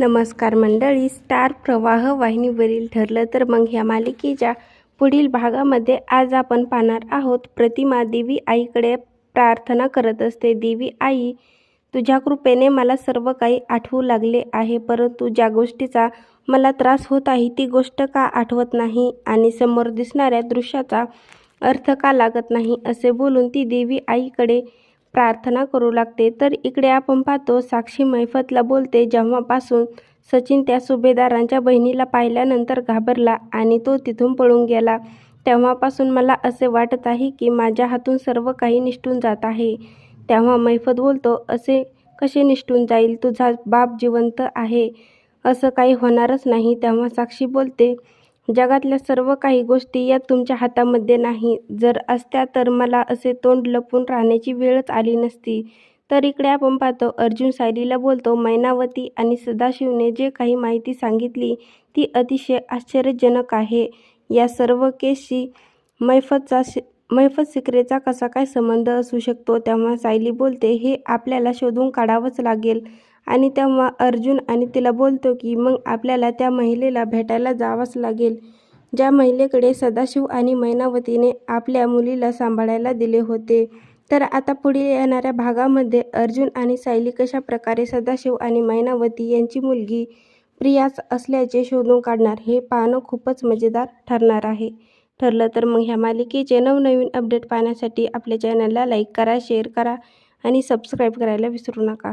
नमस्कार मंडळी. स्टार प्रवाह वाहिनीवरील ठरलं तर मग ह्या मालिकेच्या पुढील भागामध्ये आज आपण पाहणार आहोत. प्रतिमा देवी आईकडे प्रार्थना करत असते. देवी आई तुझ्या कृपेने मला सर्व काही आठवू लागले आहे परंतु ज्या गोष्टीचा मला त्रास होत आहे ती गोष्ट का आठवत नाही आणि समोर दिसणाऱ्या दृश्याचा अर्थ का लागत नाही असे बोलून ती देवी आईकडे प्रार्थना करू लागते. तर इकडे आपण पाहतो साक्षी मैफतला बोलते जेव्हापासून सचिन त्या सुभेदारांच्या बहिणीला पाहिल्यानंतर घाबरला आणि तो तिथून पळून गेला तेव्हापासून मला असे वाटत आहे की माझ्या हातून सर्व काही निष्ठून जात आहे. तेव्हा मैफत बोलतो असे कसे निष्ठून जाईल? तुझा बाप जिवंत आहे. असं काही होणारच नाही. तेव्हा साक्षी बोलते जगातल्या सर्व काही गोष्टी या तुमच्या हातामध्ये नाही. जर असत्या तर मला असे तोंड लपून राहण्याची वेळच आली नसती. तर इकडे आपण पाहतो अर्जुन सायलीला बोलतो मैनावती आणि सदाशिवने जे काही माहिती सांगितली ती अतिशय आश्चर्यजनक आहे. या सर्व केसशी मैफतचा शि मैफत सिक्रेचा कसा काय संबंध असू शकतो? तेव्हा सायली बोलते हे आपल्याला शोधून काढावंच लागेल. आणि तेव्हा अर्जुन आणि तिला बोलतो की मग आपल्याला त्या महिलेला भेटायला जावंच लागेल. ज्या महिलेकडे सदाशिव आणि मैनावतीने आपल्या मुलीला सांभाळायला दिले होते. तर आता पुढे येणाऱ्या भागामध्ये अर्जुन आणि सायली कशा प्रकारे सदाशिव आणि मैनावती यांची मुलगी प्रियाच असल्याचे शोधून काढणार हे पाहणं खूपच मजेदार ठरणार आहे. ठरलं तर मग ह्या मालिकेचे नवनवीन अपडेट पाहण्यासाठी आपल्या चॅनलला लाईक करा शेअर करा आणि सबस्क्राईब करायला विसरू नका.